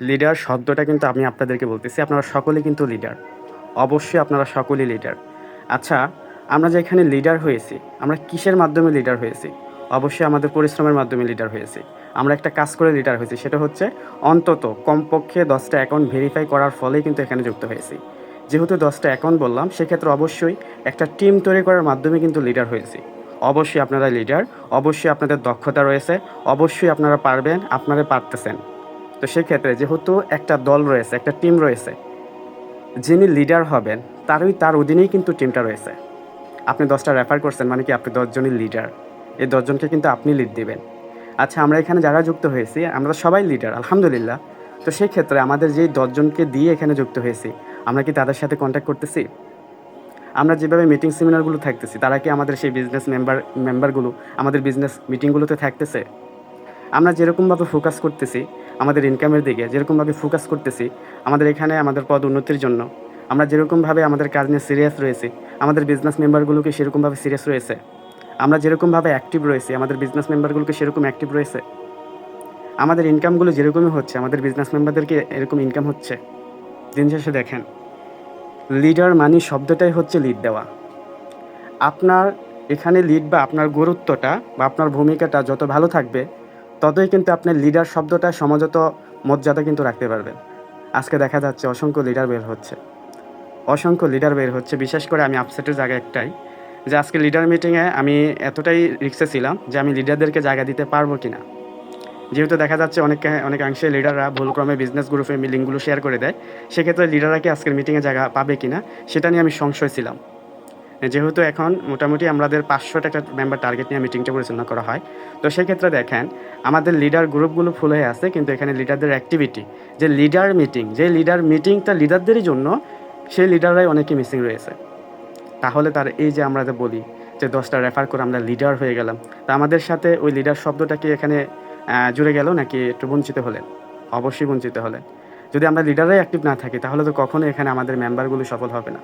Leader শব্দটা কিন্তু আমি আপনাদেরকে বলতেছি, আপনারা সকলে কিন্তু লিডার অবশ্যই আপনারা সকলেই লিডার আচ্ছা আমরা যে এখানে লিডার হয়েছি, আমরা কিসের মাধ্যমে লিডার হয়েছি? অবশ্যই আমাদের পরিশ্রমের মাধ্যমে লিডার হয়েছি। আমরা একটা কাজ করে লিডার হয়েছি, সেটা হচ্ছে অন্তত কমপক্ষে দশটা অ্যাকাউন্ট ভেরিফাই করার ফলেই কিন্তু এখানে যুক্ত হয়েছি। যেহেতু দশটা অ্যাকাউন্ট বললাম, সেক্ষেত্রে অবশ্যই একটা টিম তৈরি করার মাধ্যমে কিন্তু লিডার হয়েছি। অবশ্যই আপনারা লিডার অবশ্যই আপনাদের দক্ষতা রয়েছে, অবশ্যই আপনারা পারবেন, আপনারা পারতেছেন। তো সেক্ষেত্রে যেহেতু একটা দল রয়েছে, একটা টিম রয়েছে, যিনি লিডার হবেন, তারই, তার অধীনেই কিন্তু টিমটা রয়েছে। আপনি দশটা রেফার করছেন মানে কি আপনি দশজনই লিডার এই দশজনকে কিন্তু আপনি লিড দিবেন। আচ্ছা আমরা এখানে যারা যুক্ত হয়েছি, আমরা সবাই লিডার আলহামদুলিল্লাহ। তো সেই ক্ষেত্রে আমাদের যেই দশজনকে দিয়ে এখানে যুক্ত হয়েছি, আমরা কি তাদের সাথে কন্ট্যাক্ট করতেছি? আমরা যেভাবে মিটিং সেমিনারগুলো থাকতেছি, তারা কি আমাদের সেই বিজনেস মেম্বার মেম্বারগুলো আমাদের বিজনেস মিটিংগুলোতে থাকতেছে? আমরা যেরকমভাবে ফোকাস করতেছি আমাদের ইনকামের দিকে, যেরকমভাবে ফোকাস করতেছি, আমাদের এখানে আমাদের পদ উন্নতির জন্য। আমরা যেরকমভাবে আমাদের কাজ নিয়ে সিরিয়াস রয়েছি, আমাদের বিজনেস মেম্বারগুলোকে সেরকমভাবে সিরিয়াস রয়েছে। আমরা যেরকমভাবে অ্যাক্টিভ রয়েছি, আমাদের বিজনেস মেম্বারগুলোকে সেরকম অ্যাক্টিভ রয়েছে। আমাদের ইনকামগুলো যেরকমই হচ্ছে, আমাদের বিজনেস মেম্বারদেরকে এরকম ইনকাম হচ্ছে। দিন শেষে দেখেন লিডার মানি শব্দটাই হচ্ছে লিড দেওয়া। আপনার এখানে লিড বা আপনার গুরুত্বটা বা আপনার ভূমিকাটা যত ভালো থাকবে ততই কিন্তু আপনার লিডার শব্দটা সমাজত মর্যাদা কিন্তু রাখতে পারবেন। আজকে দেখা যাচ্ছে অসংখ্য লিডার বের হচ্ছে। অসংখ্য লিডার বের হচ্ছে, বিশেষ করে আমি আপসেটের জায়গা একটাই, যে আজকে লিডার মিটিংয়ে আমি এতটাই রিক্সে ছিলাম যে আমি লিডারদেরকে জায়গা দিতে পারব কি না যেহেতু দেখা যাচ্ছে অনেক অনেকাংশে লিডাররা ভুলক্রমে বিজনেস গ্রুপে লিঙ্কগুলো শেয়ার করে দেয়, সেক্ষেত্রে লিডাররা কি আজকের মিটিংয়ে জায়গা পাবে কি না সেটা নিয়ে আমি সংশয় ছিলাম। যেহেতু এখন মোটামুটি আমাদের পাঁচশোটা একটা মেম্বার টার্গেট নিয়ে মিটিংটা পরিচালনা করা হয়, তো সেক্ষেত্রে দেখেন, আমাদের লিডার গ্রুপগুলো ফুল হয়ে আছে, কিন্তু এখানে লিডারদের অ্যাক্টিভিটি যে লিডার মিটিং যে লিডার মিটিংটা লিডারদেরই জন্য, সেই লিডাররাই অনেকে মিসিং রয়েছে। তাহলে তার এই যে আমরা যে বলি, যে দশটা রেফার করে আমরা লিডার হয়ে গেলাম, তা আমাদের সাথে ওই লিডার শব্দটা কি এখানে জুড়ে গেল নাকি একটু বঞ্চিত হলেন? অবশ্যই বঞ্চিত হলেন। যদি আমরা লিডারাই অ্যাক্টিভ না থাকি, তাহলে তো কখনো এখানে আমাদের মেম্বারগুলো সফল হবে না।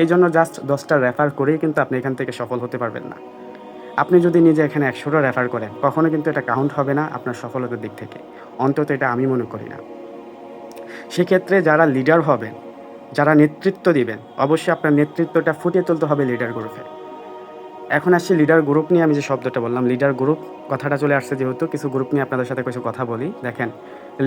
এই জন্য জাস্ট দশটা রেফার করেই কিন্তু আপনি এখান থেকে সফল হতে পারবেন না। আপনি যদি নিজে এখানে একশোটা রেফার করেন, কখনো কিন্তু এটা কাউন্ট হবে না আপনার সফলতার দিক থেকে। অন্তত এটা আমি মনে করি না। সেক্ষেত্রে যারা লিডার হবেন, যারা নেতৃত্ব দিবেন, অবশ্যই আপনার নেতৃত্বটা ফুটিয়ে তুলতে হবে লিডার গ্রুপে এখন আসছি লিডার গ্রুপ নিয়ে আমি যে শব্দটা বললাম লিডার গ্রুপ কথাটা চলে আসছে যেহেতু, কিছু গ্রুপ নিয়ে আপনাদের সাথে কিছু কথা বলি। দেখেন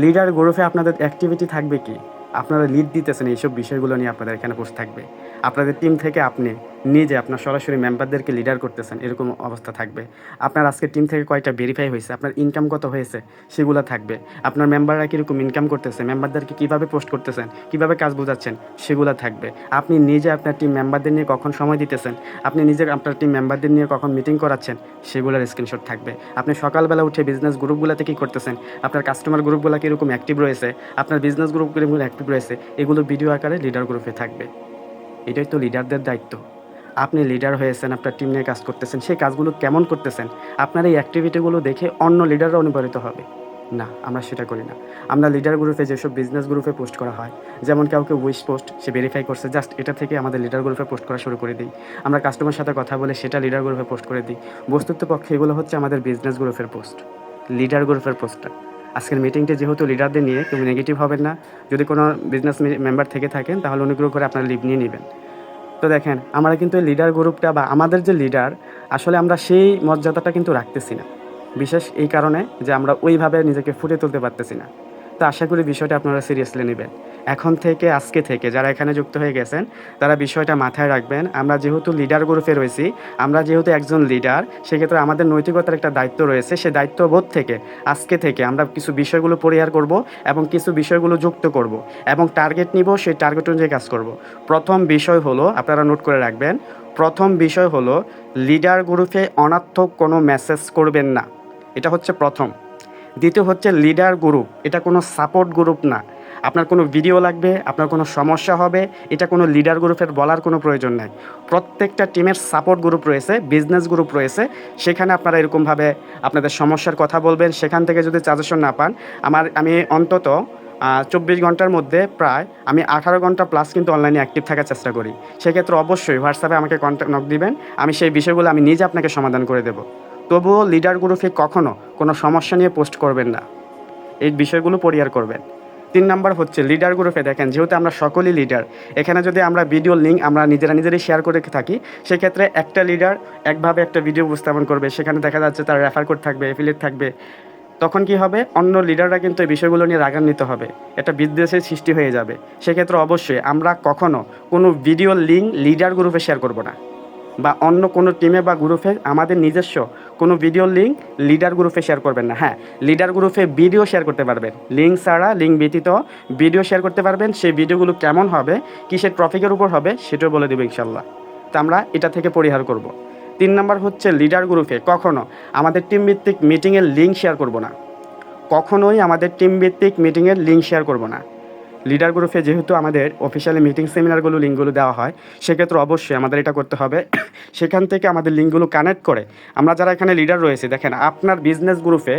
লিডার গ্রুপে আপনাদের অ্যাক্টিভিটি থাকবে কি? আপনারা লিড দিতেছেন, এইসব বিষয়গুলো নিয়ে আপনাদের এখানে পোস্ট থাকবে। আপনাদের টিম থেকে আপনি নিজে আপনার সরাসরি মেম্বারদেরকে লিডার করতেছেন, এরকম অবস্থা থাকবে। আপনার আজকে টিম থেকে কয়টা ভেরিফাই হয়েছে, আপনার ইনকাম কত হয়েছে, সেগুলো থাকবে। আপনার মেম্বাররা কীরকম ইনকাম করতেছে মেম্বারদেরকে কীভাবে পোস্ট করতেছেন, কীভাবে কাজ বোঝাচ্ছেন, সেগুলো থাকবে। আপনি নিজে আপনার টিম মেম্বারদের নিয়ে কখন সময় দিতেছেন, আপনি নিজে আপনার টিম মেম্বারদের নিয়ে কখন মিটিং করাচ্ছেন, সেগুলোর স্ক্রিনশট থাকবে। আপনি সকালবেলা উঠে বিজনেস গ্রুপগুলোতে কী করতেছেন, আপনার কাস্টমার গ্রুপগুলো কীরকম অ্যাক্টিভ রয়েছে, আপনার বিজনেস গ্রুপগুলো অ্যাক্টিভ রয়েছে, এগুলো ভিডিও আকারে লিডার গ্রুপে থাকবে। এটাই তো লিডারদের দায়িত্ব। আপনি লিডার হয়েছেন, আপনার টিম নিয়ে কাজ করতেছেন, সেই কাজগুলো কেমন করতেছেন? আপনার এই অ্যাক্টিভিটিগুলো দেখে অন্য লিডাররা অনুপ্রাণিত হবে। না, আমরা সেটা করি না। আমরা লিডার গ্রুপে যেসব বিজনেস গ্রুপে পোস্ট করা হয়, যেমন কাউকে উইশ পোস্ট সে ভেরিফাই করছে জাস্ট এটা থেকে আমাদের লিডার গ্রুপে পোস্ট করা শুরু করে দিই। আমরা কাস্টমার সাথে কথা বলে সেটা লিডার গ্রুপে পোস্ট করে দিই। বস্তুত পক্ষে এগুলো হচ্ছে আমাদের বিজনেস গ্রুপের পোস্ট লিডার গ্রুপের পোস্টটা আজকের মিটিংটি যেহেতু লিডারদের নিয়ে, কেউ নেগেটিভ হবেন না। যদি কোনো বিজনেস মেম্বার থেকে থাকেন, তাহলে অনুগ্রহ করে আপনারা লিভ নিয়ে নেবেন। তো দেখেন, আমরা কিন্তু লিডার গ্রুপটা বা আমাদের যে লিডার আসলে আমরা সেই মর্যাদাটা কিন্তু রাখতেছি না। বিশেষ এই কারণে যে আমরা ওইভাবে নিজেকে ফুটে তুলতে পারতেছি না। তো আশা করি বিষয়টা আপনারা সিরিয়াসলি নেবেন। এখন থেকে, আজকে থেকে যারা এখানে যুক্ত হয়ে গেছেন, তারা বিষয়টা মাথায় রাখবেন। আমরা যেহেতু লিডার গ্রুপে রয়েছি, আমরা যেহেতু একজন লিডার সেক্ষেত্রে আমাদের নৈতিকতার একটা দায়িত্ব রয়েছে। সে দায়িত্ববোধ থেকে, আজকে থেকে আমরা কিছু বিষয়গুলো পরিহার করব এবং কিছু বিষয়গুলো যুক্ত করব এবং টার্গেট নিব, সেই টার্গেট অনুযায়ী কাজ করব। প্রথম বিষয় হলো, আপনারা নোট করে রাখবেন, প্রথম বিষয় হলো লিডার গ্রুপে অনার্থক কোনো মেসেজ করবেন না। এটা হচ্ছে প্রথম। দ্বিতীয় হচ্ছে লিডার গ্রুপ এটা কোনো সাপোর্ট গ্রুপ না। আপনার কোনো ভিডিও লাগবে, আপনার কোনো সমস্যা হবে, এটা কোনো লিডার গ্রুপের বলার কোনো প্রয়োজন নাই। প্রত্যেকটা টিমের সাপোর্ট গ্রুপ রয়েছে বিজনেস গ্রুপ রয়েছে, সেখানে আপনারা এরকমভাবে আপনাদের সমস্যার কথা বলবেন। সেখান থেকে যদি সাজেশন না পান, আমার, আমি অন্তত চব্বিশ ঘণ্টার মধ্যে প্রায় আমি আঠারো ঘণ্টা প্লাস কিন্তু অনলাইনে অ্যাক্টিভ থাকার চেষ্টা করি। সেক্ষেত্রে অবশ্যই হোয়াটসঅ্যাপে আমাকে কন্ট্যাক্ট নক দিবেন। আমি সেই বিষয়গুলো আমি নিজে আপনাকে সমাধান করে দেবো। তবুও লিডার গ্রুপে কখনো কোনো সমস্যা নিয়ে পোস্ট করবেন না। এই বিষয়গুলো পরিহার করবেন। তিন নাম্বার হচ্ছে লিডার গ্রুপে দেখেন, যেহেতু আমরা সকলেই লিডার এখানে যদি আমরা ভিডিও লিঙ্ক আমরা নিজেরা নিজেরাই শেয়ার করে থাকি, সেক্ষেত্রে একটা লিডার একভাবে একটা ভিডিও উপস্থাপন করবে, সেখানে দেখা যাচ্ছে তার রেফার কোড থাকবে এফিলেট থাকবে। তখন কি হবে? অন্য লিডাররা কিন্তু এই বিষয়গুলো নিয়ে রাগান্বিত হবে, এটা বিদ্বেষের সৃষ্টি হয়ে যাবে। সেক্ষেত্রে অবশ্যই আমরা কখনো কোনো ভিডিও লিঙ্ক লিডার গ্রুপে শেয়ার করব না। বা অন্য কোনো টিমে বা গ্রুপে আমাদের নিজস্ব কোনো ভিডিও লিঙ্ক লিডার গ্রুপে শেয়ার করবেন না। হ্যাঁ লিডার গ্রুপে ভিডিও শেয়ার করতে পারবেন। লিঙ্ক ছাড়া লিঙ্ক ব্যতীত ভিডিও শেয়ার করতে পারবেন, সেই ভিডিওগুলো কেমন হবে, কিসের ট্রফিকের উপর হবে, সেটাও বলে দেবো ইনশাল্লাহ তো আমরা এটা থেকে পরিহার করব। তিন নম্বর হচ্ছে লিডার গ্রুপে কখনও আমাদের টিম ভিত্তিক মিটিংয়ের লিঙ্ক শেয়ার করব না। কখনোই আমাদের টিম ভিত্তিক মিটিংয়ের লিঙ্ক শেয়ার করব না। লিডার গ্রুপে যেহেতু আমাদের অফিসিয়ালি মিটিং সেমিনারগুলো লিঙ্কগুলো দেওয়া হয়, সেক্ষেত্রে অবশ্যই আমাদের এটা করতে হবে। সেখান থেকে আমাদের লিঙ্কগুলো কানেক্ট করে আমরা যারা এখানে লিডার রয়েছে, দেখেন আপনার বিজনেস গ্রুপে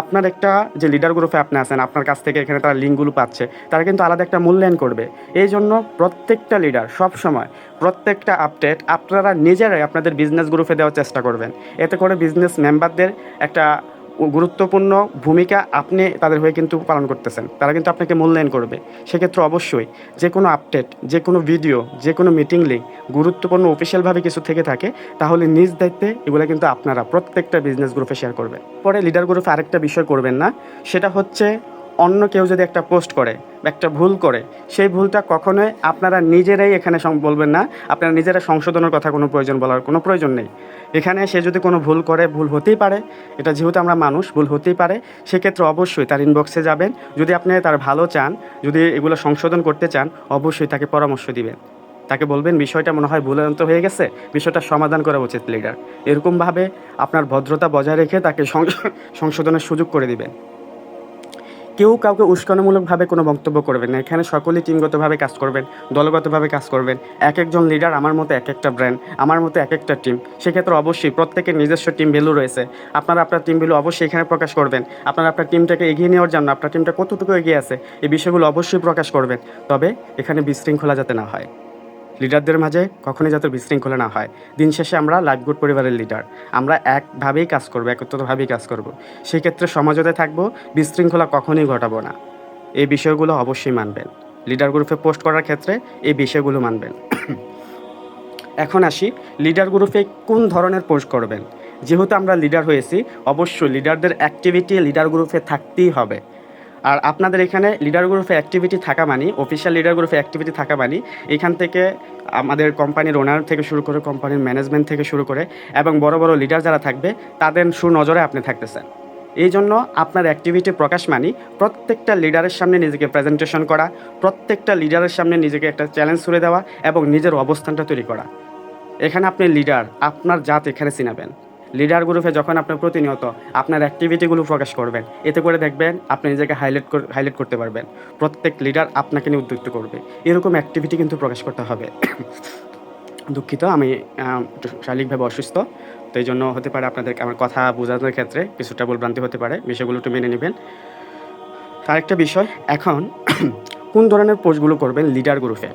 আপনার একটা যে লিডার গ্রুপে আপনি আছেন, আপনার কাছ থেকে এখানে তারা লিঙ্কগুলো পাচ্ছে, তারা কিন্তু আলাদা একটা মূল্যায়ন করবে। এই জন্য প্রত্যেকটা লিডার সব সময় প্রত্যেকটা আপডেট আপনারা নিজেরাই আপনাদের বিজনেস গ্রুপে দেওয়ার চেষ্টা করবেন। এতে করে বিজনেস মেম্বারদের একটা গুরুত্বপূর্ণ ভূমিকা আপনি তাদের হয়ে কিন্তু পালন করতেছেন। তারা কিন্তু আপনাকে মূল্যায়ন করবে। সেক্ষেত্রে অবশ্যই যে কোনো আপডেট, যে কোনো ভিডিও, যে কোনো মিটিং লিঙ্ক গুরুত্বপূর্ণ অফিসিয়ালভাবে কিছু থেকে থাকে, তাহলে নিজ দায়িত্বে এগুলো কিন্তু আপনারা প্রত্যেকটা বিজনেস গ্রুপে শেয়ার করবেন। পরে লিডার গ্রুপে আরেকটা বিষয় করবেন না, সেটা হচ্ছে অন্য কেউ যদি একটা পোস্ট করে বা একটা ভুল করে, সেই ভুলটা কখনোই আপনারা নিজেরাই এখানে বলবেন না। আপনারা নিজেরা সংশোধনের কথা কোনো প্রয়োজন বলার কোনো প্রয়োজন নেই। এখানে সে যদি কোনো ভুল করে, ভুল হতেই পারে। এটা যেহেতু আমরা মানুষ, ভুল হতেই পারে। সেক্ষেত্রে অবশ্যই তার ইনবক্সে যাবেন। যদি আপনি তার ভালো চান, যদি এগুলো সংশোধন করতে চান, অবশ্যই তাকে পরামর্শ দিবেন। তাকে বলবেন, বিষয়টা মনে হয় ভুলান্ত হয়ে গেছে। বিষয়টা সমাধান করা উচিত লিডার এরকমভাবে আপনার ভদ্রতা বজায় রেখে তাকে সংশ- সংশোধনের সুযোগ করে দিবেন। কেউ কাউকে উস্কানোমূলকভাবে কোনো বক্তব্য করবেন না। এখানে সকলেই টিমগতভাবে কাজ করবেন, দলগতভাবে কাজ করবেন। এক একজন লিডার আমার মতো এক একটা ব্র্যান্ড আমার মতো এক একটা টিম সেক্ষেত্রে অবশ্যই প্রত্যেকের নিজস্ব টিম ভ্যালু রয়েছে। আপনারা আপনার টিম ভ্যালু অবশ্যই এখানে প্রকাশ করবেন। আপনারা আপনার টিমটাকে এগিয়ে নেওয়ার জন্য আপনার টিমটা কতটুকু এগিয়ে আছে, এই বিষয়গুলো অবশ্যই প্রকাশ করবেন। তবে এখানে বিশৃঙ্খলা যাতে না হয়। লিডারদের মাঝে কখনোই যাতে বিশৃঙ্খলা না হয়। দিন শেষে আমরা লাইফ গুড পরিবারের লিডার। আমরা একভাবেই কাজ করব, একত্রিতভাবেই কাজ করব। সেই ক্ষেত্রে সমাজতে থাকব, বিশৃঙ্খলা কখনোই ঘটাবো না। এই বিষয়গুলো অবশ্যই মানবেন। লিডার গ্রুপে পোস্ট করার ক্ষেত্রে এই বিষয়গুলো মানবেন। এখন আসি, লিডার গ্রুপে কোন ধরনের পোস্ট করবেন? যেহেতু আমরা লিডার হয়েছি, অবশ্যই লিডারদের অ্যাক্টিভিটি লিডার গ্রুপে থাকতেই হবে। আর আপনাদের এখানে লিডার গ্রুপে অ্যাক্টিভিটি থাকা মানে অফিসিয়াল লিডার গ্রুপে অ্যাক্টিভিটি থাকা মানে এখান থেকে আমাদের কোম্পানির ওনার থেকে শুরু করে কোম্পানির ম্যানেজমেন্ট থেকে শুরু করে এবং বড় বড় লিডার যারা থাকবে, তাদের সুনজরে আপনি থাকতেছেন। এই জন্য আপনার অ্যাক্টিভিটি প্রকাশ মানি প্রত্যেকটা লিডারের সামনে নিজেকে প্রেজেন্টেশন করা, প্রত্যেকটা লিডারের সামনে নিজেকে একটা চ্যালেঞ্জ ছুড়ে দেওয়া এবং নিজের অবস্থানটা তৈরি করা। এখানে আপনি লিডার আপনার জাত এখানে চিনাবেন। লিডার গ্রুপে যখন আপনি প্রতিনিয়ত আপনার অ্যাক্টিভিটিগুলো প্রকাশ করবেন, এতে করে দেখবেন আপনি নিজেকে হাইলাইট হাইলাইট করতে পারবেন। প্রত্যেক লিডার আপনাকে নিয়ে উদ্যুক্ত করবে। এরকম অ্যাক্টিভিটি কিন্তু প্রকাশ করতে হবে। দুঃখিত, আমি শারীরিকভাবে অসুস্থ, তো এই জন্য হতে পারে আপনাদের আমার কথা বোঝানোর ক্ষেত্রে কিছুটা ভুলভ্রান্তি হতে পারে। বিষয়গুলো একটু মেনে নেবেন। আরেকটা বিষয়, এখন কোন ধরনের পোস্টগুলো করবেন লিডার গ্রুপে?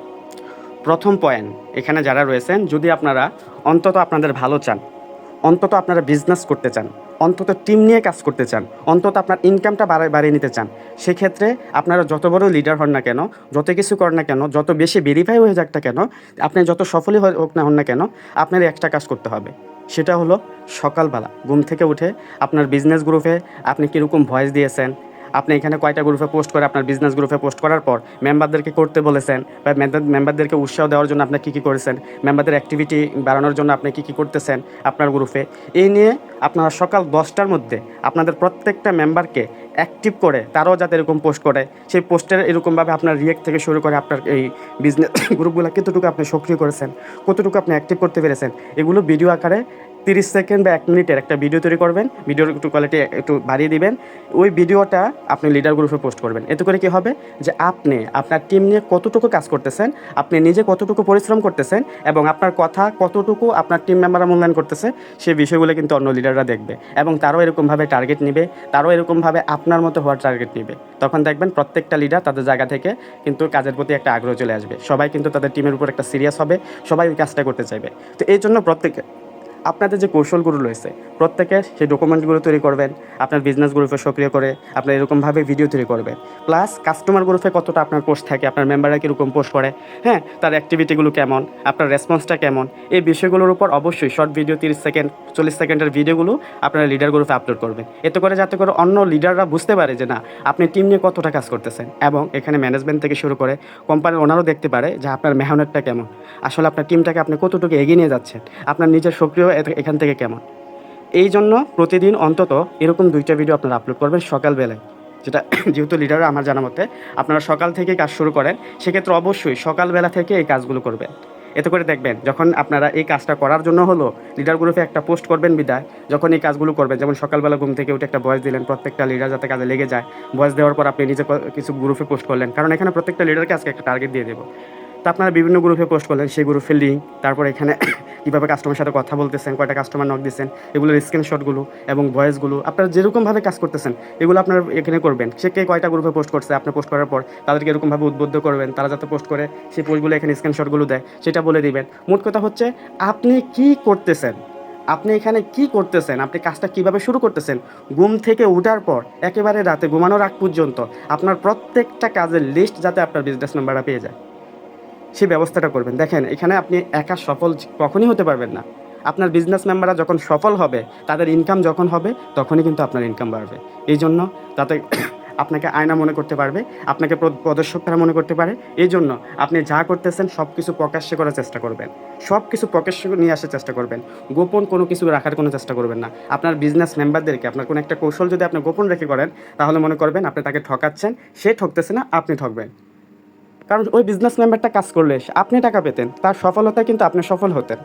প্রথম পয়েন্ট এখানে যারা রয়েছেন, যদি আপনারা অন্তত আপনাদের ভালো চান অন্তত আপনারা বিজনেস করতে চান, অন্তত টিম নিয়ে কাজ করতে চান, অন্তত আপনার ইনকামটা বাড়ায়, বাড়িয়ে নিতে চান, সেক্ষেত্রে আপনারা যত বড় লিডার হন না কেন, যত কিছু করেন না কেন, যত বেশি ভেরিফাই হয়ে যাক না কেন, আপনি যত সফলই হোক না হন না কেন, আপনার একটা কাজ করতে হবে। সেটা হলো সকালবেলা ঘুম থেকে উঠে আপনার বিজনেস গ্রুপে আপনি কীরকম ভয়েস দিয়েছেন আপনি এখানে কয়টা গ্রুপে পোস্ট করে আপনার বিজনেস গ্রুপে পোস্ট করার পর মেম্বারদেরকে করতে বলেছেন, বা মেম্বারদেরকে উৎসাহ দেওয়ার জন্য আপনি কী কী করেছেন মেম্বারদের অ্যাক্টিভিটি বাড়ানোর জন্য আপনি কী কী করতেছেন আপনার গ্রুপে এই নিয়ে আপনারা সকাল দশটার মধ্যে আপনাদের প্রত্যেকটা মেম্বারকে অ্যাক্টিভ করে তারাও যাতে এরকম পোস্ট করে, সেই পোস্টের এরকমভাবে আপনার রিয়েক্ট থেকে শুরু করে আপনার এই বিজনেস গ্রুপগুলো কতটুকু আপনি সক্রিয় করেছেন, কতটুকু আপনি অ্যাক্টিভ করতে পেরেছেন, এগুলো ভিডিও আকারে তিরিশ সেকেন্ড বা এক মিনিটের একটা ভিডিও তৈরি করবেন। ভিডিওর একটু কোয়ালিটি একটু বাড়িয়ে দিবেন। ওই ভিডিওটা আপনি লিডার গ্রুপে পোস্ট করবেন। এতে করে কি হবে? যে আপনি, আপনার টিম নিয়ে কতটুকু কাজ করতেছেন, আপনি নিজে কতটুকু পরিশ্রম করতেছেন এবং আপনার কথা কতটুকু আপনার টিম মেম্বাররা মূল্যায়ন করতেছে সেই বিষয়গুলো কিন্তু অন্য লিডাররা দেখবে এবং তারাও এরকমভাবে টার্গেট নিবে, তারাও এরকমভাবে আপনার মতো হওয়ার টার্গেট নিবে। তখন দেখবেন প্রত্যেকটা লিডার তাদের জায়গা থেকে কিন্তু কাজের প্রতি একটা আগ্রহ চলে আসবে। সবাই কিন্তু তাদের টিমের উপর একটা সিরিয়াস হবে, সবাই ওই কাজটা করতে চাইবে। তো এই জন্য প্রত্যেক আপনাদের যে কৌশলগুলো রয়েছে প্রত্যেকে সেই ডকুমেন্টগুলো তৈরি করবেন, আপনার বিজনেস গ্রুপে সক্রিয় করে, আপনার এরকমভাবে ভিডিও তৈরি করবেন। প্লাস কাস্টমার গ্রুপে কতটা আপনার পোস্ট থাকে, আপনার মেম্বাররা কীরকম পোস্ট করে হ্যাঁ তার অ্যাক্টিভিটিগুলো কেমন, আপনার রেসপন্সটা কেমন, এই বিষয়গুলোর উপর অবশ্যই শর্ট ভিডিও তিরিশ সেকেন্ড চল্লিশ সেকেন্ডের ভিডিওগুলো আপনারা লিডার গ্রুপে আপলোড করবেন। এতে করে যাতে করে অন্য লিডাররা বুঝতে পারে যে না, আপনি টিম নিয়ে কতটা কাজ করতেছেন এবং এখানে ম্যানেজমেন্ট থেকে শুরু করে কোম্পানির ওনারও দেখতে পারে যে আপনার মেহনতটা কেমন। আসলে আপনার টিমটাকে আপনি কতটুকু এগিয়ে নিয়ে যাচ্ছেন, আপনার নিজের সক্রিয় এখান থেকে কেমন। এই জন্য প্রতিদিন অন্তত এরকম দুইটা ভিডিও আপনারা আপলোড করবেন সকালবেলায়। যেটা যেহেতু লিডার আমার জানা মতে, আপনারা সকাল থেকে কাজ শুরু করেন, সেক্ষেত্রে অবশ্যই সকালবেলা থেকে এই কাজগুলো করবেন। এতে করে দেখবেন, যখন আপনারা এই কাজটা করার জন্য হলো লিডার গ্রুপে একটা পোস্ট করবেন বিদায়, যখন এই কাজগুলো করবেন, যেমন সকালবেলা ঘুম থেকে উঠে একটা ভয়েস দিলেন, প্রত্যেকটা লিডার যাতে কাজে লেগে যায় ভয়েস দেওয়ার পর আপনি নিজে কিছু গ্রুপে পোস্ট করলেন। কারণ এখানে প্রত্যেকটা লিডারকে আজকে একটা টার্গেট দিয়ে দেবো। তো আপনারা বিভিন্ন গ্রুপে পোস্ট করলেন, সেই গ্রুপের লিঙ্ক তারপর এখানে কীভাবে কাস্টমার সাথে কথা বলতেছেন, কয়টা কাস্টমার নক দিচ্ছেন এগুলোর স্ক্রিনশটগুলো এবং ভয়েসগুলো আপনারা যেরকমভাবে কাজ করতেছেন, এগুলো আপনার এখানে করবেন। সে কে কয়টা গ্রুপে পোস্ট করছে, আপনি পোস্ট করার পর তাদেরকে এরকমভাবে উদ্বুদ্ধ করবেন, তারা যাতে পোস্ট করে, সেই পোস্টগুলো এখানে স্ক্রিনশটগুলো দেয়, সেটা বলে দিবেন। মোট কথা হচ্ছে, আপনি কি করতেছেন, আপনি এখানে কি করতেছেন, আপনি কাজটা কীভাবে শুরু করতেছেন, ঘুম থেকে ওঠার পর, একেবারে রাতে ঘুমানোর আগ পর্যন্ত আপনার প্রত্যেকটা কাজের লিস্ট যাতে আপনার বিজনেস নাম্বারটা পেয়ে যায়। সেই ব্যবস্থাটা করবেন। দেখেন, এখানে আপনি একা সফল কখনই হতে পারবেন না। আপনার বিজনেস মেম্বাররা যখন সফল হবে, তাদের ইনকাম যখন হবে, তখনই কিন্তু আপনার ইনকাম বাড়বে। এই জন্য তাতে আপনাকে আয়না মনে করতে পারবে, আপনাকে প্র- প্রদর্শকরা মনে করতে পারে। এই জন্য আপনি যা করতেছেন সব কিছু প্রকাশ্যে করার চেষ্টা করবেন। সব কিছু প্রকাশ্যে নিয়ে আসার চেষ্টা করবেন। গোপন কোনো কিছু রাখার কোনো চেষ্টা করবেন না। আপনার বিজনেস মেম্বারদেরকে আপনার কোনো একটা কৌশল যদি আপনি গোপন রেখে করেন, তাহলে মনে করবেন আপনি তাকে ঠকাচ্ছেন, সে ঠকতেছে না, আপনি ঠকবেন। কারণ ওই বিজনেস মেম্বারটা কাজ করলে আপনি টাকা পেতেন, তার সফলতা কিন্তু আপনি সফল হতেন।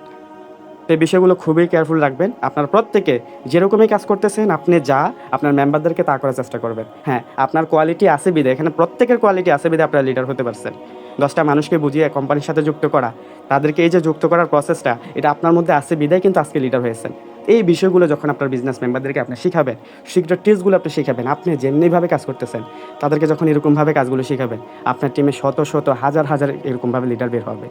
এই বিষয়গুলো খুবই কেয়ারফুল রাখবেন। আপনার প্রত্যেকে যেরকমই কাজ করতেছেন, আপনি যা আপনার মেম্বারদেরকে তা করার চেষ্টা করবেন। হ্যাঁ আপনার কোয়ালিটি আছে বিধে এখানে প্রত্যেকের কোয়ালিটি আছে বিধে আপনার লিডার হতে পারছেন। দশটা মানুষকে বুঝিয়ে কোম্পানির সাথে যুক্ত করা তাদেরকে এই যে যুক্ত করার প্রসেসটা এটা আপনার মধ্যে আছে, বিদায় কিন্তু আজকে লিডার হয়েছেন। এই বিষয়গুলো যখন আপনার বিজনেস মেম্বারদেরকে আপনি শিখাবেন সিক্রেট টিপসগুলো আপনি শিখাবেন, আপনি যেমনিভাবে কাজ করতেছেন, তাদেরকে যখন এরকমভাবে কাজগুলো শিখাবেন, আপনার টিমে শত শত, হাজার হাজার এরকমভাবে লিডার বের হবে।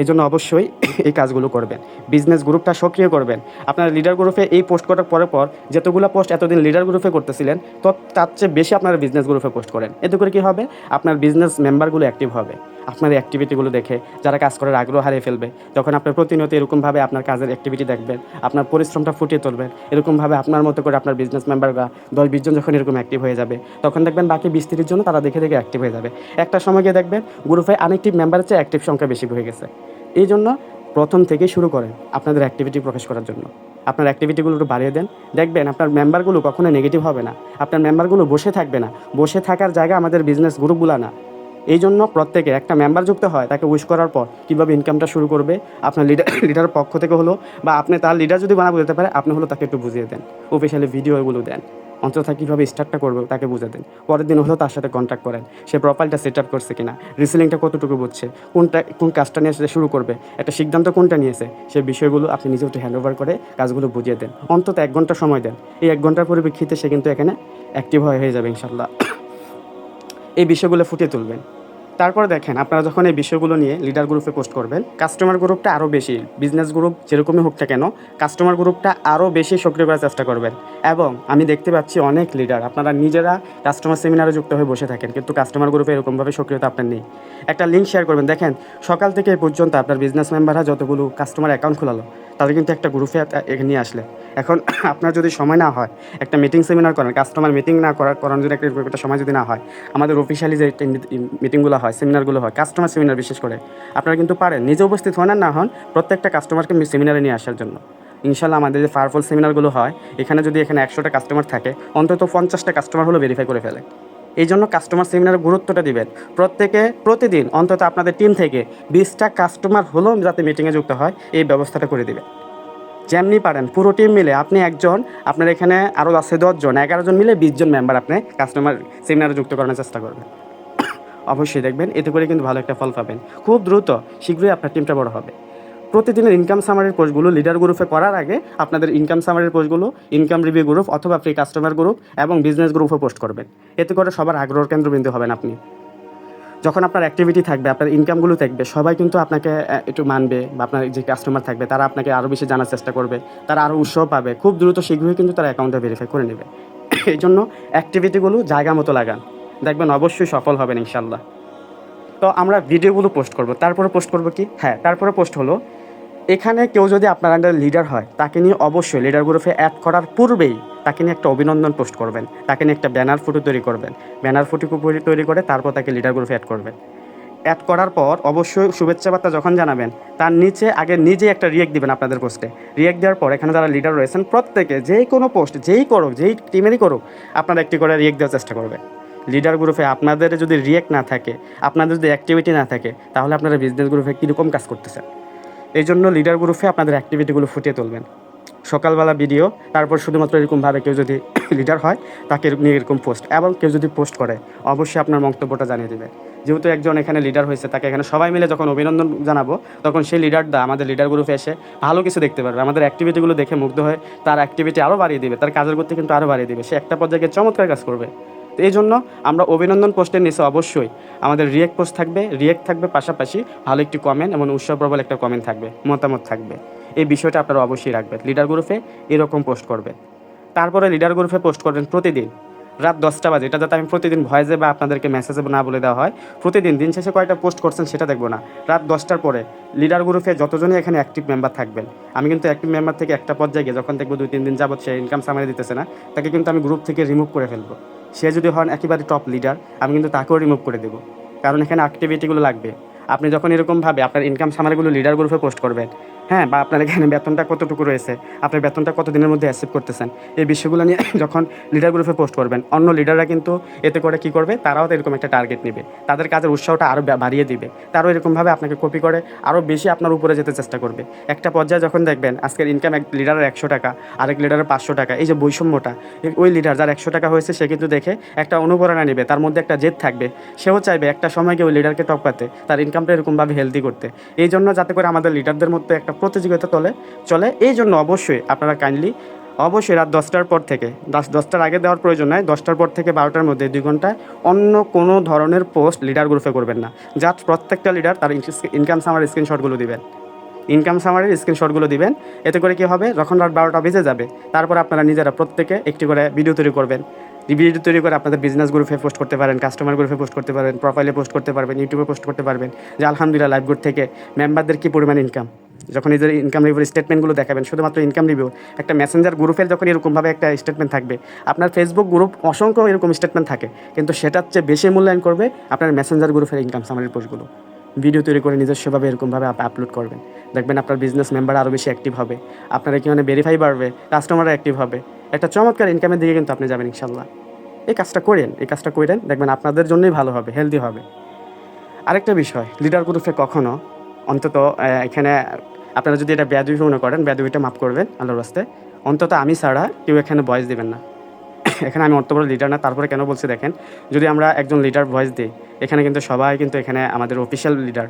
এই জন্য অবশ্যই এই কাজগুলো করবেন। বিজনেস গ্রুপটা সক্রিয় করবেন। আপনার লিডার গ্রুপে এই পোস্ট করার পরে পর যতগুলো পোস্ট এতদিন লিডার গ্রুপে করতেছিলেন তো তার চেয়ে বেশি আপনারা বিজনেস গ্রুপে পোস্ট করেন। এতে করে কী হবে? আপনার বিজনেস মেম্বারগুলো অ্যাক্টিভ হবে। আপনার অ্যাক্টিভিটিগুলো দেখে যারা কাজ করার আগ্রহ হারিয়ে ফেলবে তখন আপনার প্রতিনিয়ত এরকমভাবে আপনার কাজের অ্যাক্টিভিটি দেখবেন, আপনার পরিশ্রমটা ফুটিয়ে তুলবেন, এরকমভাবে আপনার মতো করে আপনার বিজনেস মেম্বাররা দশ বিশজন যখন এরকম অ্যাক্টিভ হয়ে যাবে, তখন দেখবেন বাকি বিশ তিরিশ জন তারা দেখে দেখে অ্যাক্টিভ হয়ে যাবে। একটা সময় গিয়ে দেখবেন গ্রুপে আনএক্টিভ মেম্বারের চেয়ে অ্যাক্টিভ সংখ্যা বেশি হয়ে গেছে। এই জন্য প্রথম থেকেই শুরু করেন আপনাদের অ্যাক্টিভিটি প্রকাশ করার জন্য। আপনার অ্যাক্টিভিটিগুলো একটু বাড়িয়ে দেন। দেখবেন আপনার মেম্বারগুলো কখনো নেগেটিভ হবে না। আপনার মেম্বারগুলো বসে থাকবে না। বসে থাকার জায়গা আমাদের বিজনেস গ্রুপগুলো না। এই জন্য প্রত্যেকে একটা মেম্বার যুক্ত হয়, তাকে উইশ করার পর কীভাবে ইনকামটা শুরু করবে, আপনার লিডার লিডারের পক্ষ থেকে হলো বা আপনি তার লিডার যদি বানাবো যেতে পারে, আপনি হলো তাকে একটু বুঝিয়ে দেন। অফিসিয়ালি ভিডিও এগুলো দেন। অন্তত কীভাবে স্টার্টটা করবে তাকে বুঝে দেন। পরের দিন হলো তার সাথে কন্ট্যাক্ট করেন। সে প্রোফাইলটা সেট আপ করছে কিনা রিসেলিংটা কতটুকু বুঝছে, কোনটা, কোন কাজটা নিয়ে শুরু করবে, একটা সিদ্ধান্ত কোনটা নিয়েছে, সে বিষয়গুলো আপনি নিজে একটু হ্যান্ড ওভার করে কাজগুলো বুঝিয়ে দেন। অন্তত এক ঘণ্টা সময় দেন। এই এক ঘণ্টার পরিপ্রেক্ষিতে সে কিন্তু এখানে অ্যাক্টিভ হয়ে যাবে ইনশাল্লাহ এই বিষয়গুলো ফুটিয়ে তুলবেন। তারপর দেখেন, আপনারা যখন এই বিষয়গুলো নিয়ে লিডার গ্রুপে পোস্ট করবেন কাস্টমার গ্রুপটা আরও বেশি বিজনেস গ্রুপ যেরকমই হোক না কেন কাস্টমার গ্রুপটা আরও বেশি সক্রিয় করার চেষ্টা করবেন। এবং আমি দেখতে পাচ্ছি অনেক লিডার আপনারা নিজেরা কাস্টমার সেমিনারে যুক্ত হয়ে বসে থাকেন, কিন্তু কাস্টমার গ্রুপে এরকমভাবে সক্রিয়তা আপনার নেই। একটা লিঙ্ক শেয়ার করবেন, দেখেন, সকাল থেকে পর্যন্ত আপনার বিজনেস মেম্বাররা যতগুলো কাস্টমার অ্যাকাউন্ট খোলালো, তাদের কিন্তু একটা গ্রুপে নিয়ে আসলে এখন আপনার যদি সময় না হয়, একটা মিটিং সেমিনার করেন কাস্টমার মিটিং না করার করার জন্য একটা একটা সময় যদি না হয়, আমাদের অফিসিয়ালি যে মিটিংগুলো হয় সেমিনারগুলো হয় কাস্টমার সেমিনার বিশেষ করে, আপনারা কিন্তু পারেন, নিজে উপস্থিত হন আর না হন, প্রত্যেকটা কাস্টমারকে সেমিনারে নিয়ে আসার জন্য। ইনশাল্লাহ আমাদের যে পাওয়ারফুল সেমিনারগুলো হয়, এখানে যদি এখানে একশোটা কাস্টমার থাকে, অন্তত পঞ্চাশটা কাস্টমার হলো ভেরিফাই করে ফেলে। এই জন্য কাস্টমার সেমিনারের গুরুত্বটা দিবেন। প্রত্যেকে প্রতিদিন অন্তত আপনাদের টিম থেকে বিশটা কাস্টমার হলেও যাতে মিটিংয়ে যুক্ত হয়, এই ব্যবস্থাটা করে দিবেন। যেমনি পারেন, পুরো টিম মিলে। আপনি একজন, আপনার এখানে আরও আছে দশজন এগারো জন মিলে বিশজন মেম্বার আপনি কাস্টমার সেমিনারে যুক্ত করানোর চেষ্টা করবেন। অবশ্যই দেখবেন, এতে করে কিন্তু ভালো একটা ফল পাবেন। খুব দ্রুত, শীঘ্রই আপনার টিমটা বড় হবে। প্রতিদিনের ইনকাম সামারির কোর্সগুলো লিডার গ্রুপে করার আগে আপনাদের ইনকাম সামারির কোর্সগুলো ইনকাম রিভিউ গ্রুপ অথবা ফ্রি কাস্টমার গ্রুপ এবং বিজনেস গ্রুপে পোস্ট করবেন। এতে করে সবার আগ্রহ কেন্দ্রবিন্দু হবেন আপনি। যখন আপনার অ্যাক্টিভিটি থাকবে, আপনার ইনকামগুলো থাকবে, সবাই কিন্তু আপনাকে একটু মানবে বা আপনার যে কাস্টমার থাকবে, তারা আপনাকে আরও বেশি জানার চেষ্টা করবে, তারা আরও উৎসাহ পাবে। খুব দ্রুত, শীঘ্রই কিন্তু তারা অ্যাকাউন্টটা ভেরিফাই করে নেবে। এই জন্য অ্যাক্টিভিটিগুলো জায়গা মতো লাগান। দেখবেন অবশ্যই সফল হবেন ইনশাল্লাহ তো আমরা ভিডিওগুলো পোস্ট করব। তারপরে পোস্ট করব কি? হ্যাঁ তারপরে পোস্ট হলো, এখানে কেউ যদি আপনার আন্ডার লিডার হয়, তাকে নিয়ে অবশ্যই লিডার গ্রুপে অ্যাড করার পূর্বেই তাকে নিয়ে একটা অভিনন্দন পোস্ট করবেন, তাকে নিয়ে একটা ব্যানার ফটো তৈরি করবেন। ব্যানার ফটো তৈরি করে তারপর তাকে লিডার গ্রুপে অ্যাড করবেন। অ্যাড করার পর অবশ্যই শুভেচ্ছা বার্তা যখন জানাবেন, তার নিচে আগে নিজে একটা রিয়েক্ট দিবেন আপনাদের পোস্টে রিয়েক্ট দেওয়ার পর এখানে যারা লিডার রয়েছেন, প্রত্যেকে যেই কোনো পোস্ট যেই করুক, যেই টিমেরই করুক, আপনারা একটি করে রিয়েক্ট দেওয়ার চেষ্টা করবেন। লিডার গ্রুপে আপনাদের যদি রিয়েক্ট না থাকে, আপনাদের যদি অ্যাক্টিভিটি না থাকে, তাহলে আপনারা বিজনেস গ্রুপে কীরকম কাজ করতেছেন? এই জন্য লিডার গ্রুপে আপনাদের অ্যাক্টিভিটিগুলো ফুটিয়ে তুলবেন। সকালবেলা ভিডিও, তারপর শুধুমাত্র এরকমভাবে কেউ যদি লিডার হয়, তাকে নিয়ে এরকম পোস্ট এবং কেউ যদি পোস্ট করে, অবশ্যই আপনার মন্তব্যটা জানিয়ে দেবে। যেহেতু একজন এখানে লিডার হয়েছে, তাকে এখানে সবাই মিলে যখন অভিনন্দন জানাব, তখন সেই লিডারটা আমাদের লিডার গ্রুপে এসে ভালো কিছু দেখতে পারবে। আমাদের অ্যাক্টিভিটিগুলো দেখে মুগ্ধ হয়ে তার অ্যাক্টিভিটি আরও বাড়িয়ে দিবে, তার কাজের গতি কিন্তু আরও বাড়িয়ে দিবে। সে একটা পর্যায়ে চমৎকার কাজ করবে। তো এই জন্য আমরা অভিনন্দন পোস্টের নিচে অবশ্যই আমাদের রিয়েক্ট পোস্ট থাকবে রিয়েক্ট থাকবে পাশাপাশি ভালো একটি কমেন্ট এবং উৎসব প্রবল একটা কমেন্ট থাকবে, মতামত থাকবে। এই বিষয়টা আপনারা অবশ্যই রাখবেন। লিডার গ্রুপে এরকম পোস্ট করবেন। তারপরে লিডার গ্রুপে পোস্ট করবেন প্রতিদিন। রাত দশটা বাজে, এটা যাতে আমি প্রতিদিন ভয়েসে বা আপনাদেরকে মেসেজে না বলে দেওয়া হয়। প্রতিদিন দিন শেষে কয়টা পোস্ট করছেন সেটা দেখব না। রাত দশটার পরে লিডার গ্রুপে যতজনই এখানে অ্যাক্টিভ মেম্বার থাকবেন, আমি কিন্তু অ্যাক্টিভ মেম্বার থেকে একটা পর্যায়ে গিয়ে যখন দেখব দুই তিন দিন যাবত সে ইনকাম সামারি দিতেছে না, তাকে কিন্তু আমি গ্রুপ থেকে রিমুভ করে ফেলব। সে যদি হন একেবারে টপ লিডার আমি কিন্তু তাকেও রিমুভ করে দেবো। কারণ এখানে অ্যাক্টিভিটিগুলো লাগবে। আপনি যখন এরকমভাবে আপনার ইনকাম সামারিগুলো লিডার গ্রুপে পোস্ট করবেন হ্যাঁ বা আপনার এখানে বেতনটা কতটুকু রয়েছে? আপনার বেতনটা কত দিনের মধ্যে অ্যাসেপ্ট করতেছেন? এই বিষয়গুলো নিয়ে যখন লিডার গ্রুপে পোস্ট করবেন, অন্য লিডাররা কিন্তু এতে করে কি করবে? তারাও তো এরকম একটা টার্গেট নেবে। তাদের কাজের উৎসাহটা আরও বাড়িয়ে দিবে। তারাও এরকমভাবে আপনাকে কপি করে আরও বেশি আপনার উপরে যেতে চেষ্টা করবে। একটা পর্যায়ে যখন দেখবেন, আজকের ইনকাম এক লিডারের একশো টাকা, আরেক লিডারের পাঁচশো টাকা, এই যে বৈষম্যটা ওই লিডার যার একশো টাকা হয়েছে, সে কিন্তু দেখে একটা অনুপ্রেরণা নেবে। তার মধ্যে একটা জেদ থাকবে। সেও চাইবে একটা সময় গিয়ে ওই লিডারকে টপকাতে, তার ইনকামটা এরকমভাবে হেলদি করতে। এই জন্য যাতে করে আমাদের লিডারদের মধ্যে একটা প্রতিযোগিতা চলে চলে। এই জন্য অবশ্যই আপনারা কাইন্ডলি অবশ্যই রাত দশটার পর থেকে, দশ দশটার আগে দেওয়ার প্রয়োজন নয় দশটার পর থেকে বারোটার মধ্যে, দুই ঘন্টায় অন্য কোনো ধরনের পোস্ট লিডার গ্রুপে করবেন না। জাস্ট প্রত্যেকটা লিডার তার ইনকাম সামার স্ক্রিনশটগুলো দিবেন। ইনকাম সামারের স্ক্রিনশটগুলো দিবেন। এতে করে কি হবে? যখন রাত বারোটা বেজে যাবে, তারপর আপনারা নিজেরা প্রত্যেকে একটি করে ভিডিও তৈরি করবেন। ভিডিও তৈরি করে আপনাদের বিজনেস গ্রুপে পোস্ট করতে পারেন কাস্টমার গ্রুপে পোস্ট করতে পারেন প্রোফাইলে পোস্ট করতে পারবেন ইউটিউবে পোস্ট করতে পারবেন। যে আলহামদুলিল্লাহ লাইভ গ্রুপ থেকে মেম্বারদের কী পরিমাণ ইনকাম যখন নিজের ইনকাম রিভিউর স্টেটমেন্টগুলো দেখাবেন, শুধুমাত্র ইনকাম রিভিউ একটা মেসেঞ্জার গ্রুপের যখন এরকমভাবে একটা স্টেটমেন্ট থাকবে, আপনার ফেসবুক গ্রুপ অসংখ্য এরকম স্টেটমেন্ট থাকে, কিন্তু সেটার চেয়ে বেশি মূল্যায়ন করবে আপনার মেসেঞ্জার গ্রুপের ইনকাম সামারির পোস্টগুলো। ভিডিও তৈরি করে নিজস্বভাবে এরকমভাবে আপ- আপলোড করবেন। দেখবেন আপনার বিজনেস মেম্বার আরও বেশি অ্যাক্টিভ হবে, আপনার এখানে ভেরিফাই বাড়বে কাস্টমাররা অ্যাক্টিভ হবে। একটা চমৎকার ইনকামের দিকে কিন্তু আপনি যাবেন ইনশাল্লাহ এই কাজটা করেন, এই কাজটা করেন, দেখবেন আপনাদের জন্যই ভালো হবে হেলদি হবে। আরেকটা বিষয় লিডার গ্রুপে কখনো অন্তত এখানে আপনারা যদি এটা ব্যাদবি মনে করেন ব্যাধবিটা মাফ করবেন আল্লাহর রাস্তে অন্তত আমি ছাড়া কেউ এখানে ভয়েস দেবেন না। এখানে আমি অত বড় লিডার না, তারপরে কেন বলছি দেখেন, যদি আমরা একজন লিডার ভয়েস দিই, এখানে কিন্তু সবাই কিন্তু এখানে আমাদের অফিসিয়াল লিডার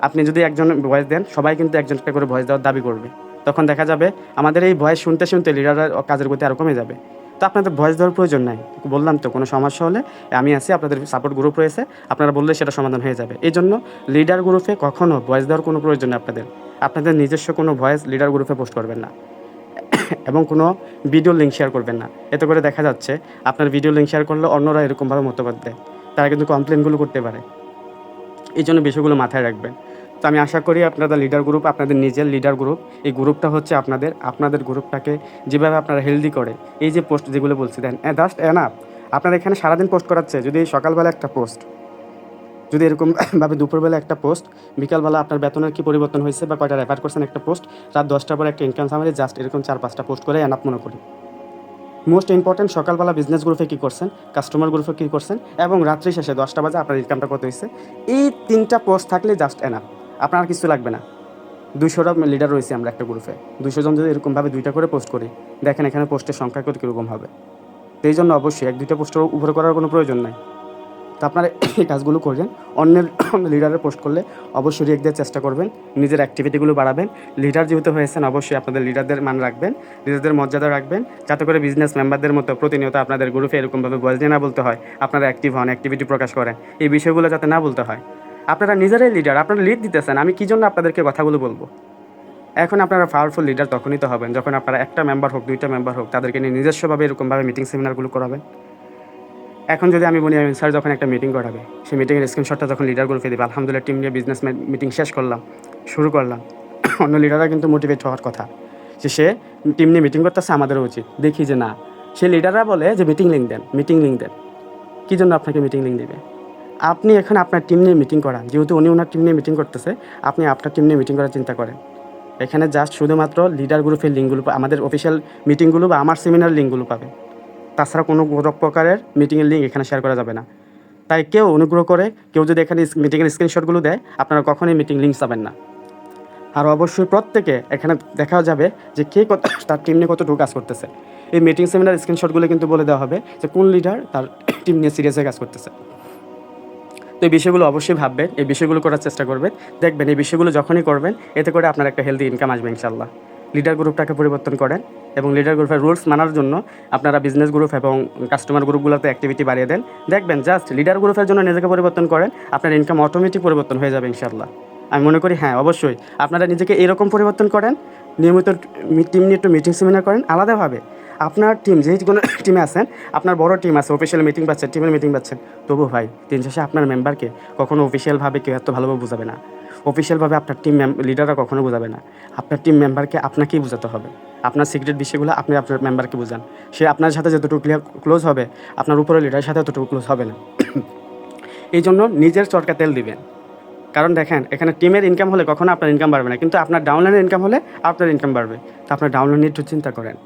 আপনি যদি একজন ভয়েস দেন, সবাই কিন্তু একজনকে করে ভয়েস দেওয়ার দাবি করবে। তখন দেখা যাবে আমাদের এই ভয়েস শুনতে শুনতে লিডাররা কাজের গতি আরও কমে যাবে। তো আপনাদের ভয়েস দেওয়ার প্রয়োজন নাই। বললাম তো, কোনো সমস্যা হলে আমি আছি, আপনাদের সাপোর্ট গ্রুপ রয়েছে। আপনারা বললে সেটা সমাধান হয়ে যাবে। এই জন্য লিডার গ্রুপে কখনও ভয়েস দেওয়ার কোনো প্রয়োজন নেই আপনাদের। আপনাদের নিজস্ব কোনো ভয়েস লিডার গ্রুপে পোস্ট করবেন না। এবং কোনো ভিডিও লিঙ্ক শেয়ার করবেন না। এতে করে দেখা যাচ্ছে, আপনার ভিডিও লিঙ্ক শেয়ার করলে অন্যরা এরকমভাবে মতবাদ দেয়। তারা কিন্তু কমপ্লেনগুলো করতে পারে। এই জন্য বিষয়গুলো মাথায় রাখবেন। তো আমি আশা করি আপনাদের লিডার গ্রুপ আপনাদের নিজের লিডার গ্রুপ এই গ্রুপটা হচ্ছে আপনাদের আপনাদের গ্রুপটাকে যেভাবে আপনারা হেলদি করে, এই যে পোস্ট যেগুলো বলছি, দেন জাস্ট এনাফ আপনার এখানে সারাদিন পোস্ট করাচ্ছে, যদি সকালবেলা একটা পোস্ট যদি এরকমভাবে দুপুরবেলা একটা পোস্ট বিকালবেলা আপনার বেতনের কি পরিবর্তন হয়েছে বা কয়টা রেফার করছেন একটা পোস্ট রাত দশটার পরে একটা ইনকাম সামারি জাস্ট এরকম চার পাঁচটা পোস্ট করে এনাফ মনে করি। মোস্ট ইম্পর্টেন্ট সকালবেলা বিজনেস গ্রুপে কী করছেন কাস্টমার গ্রুপে কী করছেন, এবং রাত্রি শেষে দশটা বাজে আপনার ইনকামটা কত হয়েছে, এই তিনটা পোস্ট থাকলে জাস্ট এনাফ আপনার কিছু লাগবে না। দুশোটা লিডার রয়েছে আমরা একটা গ্রুপে দুশো জন যদি এরকমভাবে দুইটা করে পোস্ট করি, দেখেন এখানে পোস্টের সংখ্যা কত কীরকম হবে। তো এই জন্য অবশ্যই এক দুইটা পোস্টের উপরে করার কোনো প্রয়োজন নাই। তো আপনারা এই কাজগুলো করবেন। অন্যের লিডারে পোস্ট করলে অবশ্যই রেক দেওয়ার চেষ্টা করবেন। নিজের অ্যাক্টিভিটিগুলো বাড়াবেন। লিডার যেহেতু হয়েছেন, অবশ্যই আপনাদের লিডারদের মান রাখবেন। লিডারদের মর্যাদা রাখবেন। যাতে করে বিজনেস মেম্বারদের মতো প্রতিনিয়ত আপনাদের গ্রুপে এরকমভাবে বয়স না বলতে হয়। আপনারা অ্যাক্টিভ হন অ্যাক্টিভিটি প্রকাশ করেন। এই বিষয়গুলো যাতে না বলতে হয়। আপনারা নিজেরাই লিডার আপনারা লিড দিতেছেন, আমি কী জন্য আপনাদেরকে কথাগুলো বলব? এখন আপনারা পাওয়ারফুল লিডার তখনই তো হবেন, যখন আপনারা একটা মেম্বার হোক, দুইটা মেম্বার হোক, তাদেরকে নিয়ে নিজস্বভাবে এরকমভাবে মিটিং সেমিনারগুলো করাবেন। এখন যদি আমি বলি, আমি স্যার যখন একটা মিটিং করাবে, সেই মিটিংয়ের স্ক্রিনশটটা যখন লিডার গ্রুপে দেবে, আলহামদুলিল্লাহ টিম নিয়ে বিজনেস মিটিং শেষ করলাম, শুরু করলাম, অন্য লিডাররা কিন্তু মোটিভেট হওয়ার কথা, যে সে টিম নিয়ে মিটিং করতেছে, আমাদেরও উচিত, দেখি যে না। সে লিডাররা বলে যে মিটিং লিঙ্ক দেন মিটিং লিঙ্ক দেন। কী জন্য আপনাকে মিটিং লিঙ্ক দেবে? আপনি এখন আপনার টিম নিয়ে মিটিং করান। যেহেতু উনি ওনার টিম নিয়ে মিটিং করতেছে, আপনি আপনার টিম নিয়ে মিটিং করার চিন্তা করেন। এখানে জাস্ট শুধুমাত্র লিডার গ্রুপের লিঙ্কগুলো আমাদের অফিসিয়াল মিটিংগুলো বা আমার সেমিনার লিঙ্কগুলো পাবে। তাছাড়া কোনো প্রকারের মিটিংয়ের লিঙ্ক এখানে শেয়ার করা যাবে না। তাই কেউ অনুগ্রহ করে কেউ যদি এখানে মিটিংয়ের স্ক্রিনশটগুলো দেয়, আপনারা কখনোই মিটিং লিঙ্ক পাবেন না। আর অবশ্যই প্রত্যেকে এখানে দেখা যাবে যে কে কত তার টিম নিয়ে কতটুকু কাজ করতেছে। এই মিটিং সেমিনার স্ক্রিনশটগুলো কিন্তু বলে দেওয়া হবে যে কোন লিডার তার টিম নিয়ে সিরিয়াসে কাজ করতেছে। তো এই বিষয়গুলো অবশ্যই ভাববেন, এই বিষয়গুলো করার চেষ্টা করবেন। দেখবেন এই বিষয়গুলো যখনই করবেন, এতে করে আপনার একটা হেলদি ইনকাম আসবে ইনশাল্লাহ লিডার গ্রুপটাকে পরিবর্তন করেন এবং লিডার গ্রুপের রুলস মানার জন্য আপনারা বিজনেস গ্রুপ এবং কাস্টমার গ্রুপগুলোতে অ্যাক্টিভিটি বাড়িয়ে দেন। দেখবেন জাস্ট লিডার গ্রুপের জন্য নিজেকে পরিবর্তন করেন, আপনার ইনকাম অটোমেটিক পরিবর্তন হয়ে যাবে ইনশাল্লাহ আমি মনে করি হ্যাঁ অবশ্যই। আপনারা নিজেকে এরকম পরিবর্তন করেন, নিয়মিত টিম নিয়ে একটু মিটিং সেমিনার করেন, আলাদাভাবে। আপনার টিম যেহেতু কোনো টিমে আছেন, আপনার বড় টিম আছে অফিসিয়াল মিটিং পাচ্ছেন টিমের মিটিং পাচ্ছেন, তবু ভাই, দিন শেষে আপনার মেম্বারকে কখনো অফিসিয়ালভাবে কেউ এত ভালোভাবে বোঝাবে না। অফিসিয়ালভাবে আপনার টিম লিডাররা কখনো বোঝাবে না। আপনার টিম মেম্বারকে আপনাকেই বোঝাতে হবে। আপনার সিক্রেট বিষয়গুলো আপনি আপনার মেম্বারকে বোঝান। সে আপনার সাথে যতটুকু ক্লোজ হবে, আপনার উপরে লিডারের সাথে ততটুকু ক্লোজ হবে না। এই জন্য নিজের চরকা তেল দিবেন। কারণ দেখেন, এখানে টিমের ইনকাম হলে কখনো আপনার ইনকাম বাড়বে না, কিন্তু আপনার ডাউনলাইনের ইনকাম হলে আপনার ইনকাম বাড়বে। তো আপনার ডাউনলাইন নিয়ে একটু চিন্তা করেন।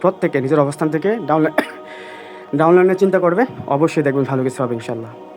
প্রত্যেকে নিজের অবস্থান থেকে ডাউনলাইন ডাউনলাইনের চিন্তা করবে। অবশ্যই দেখবেন ভালো কিছু হবে ইনশাল্লাহ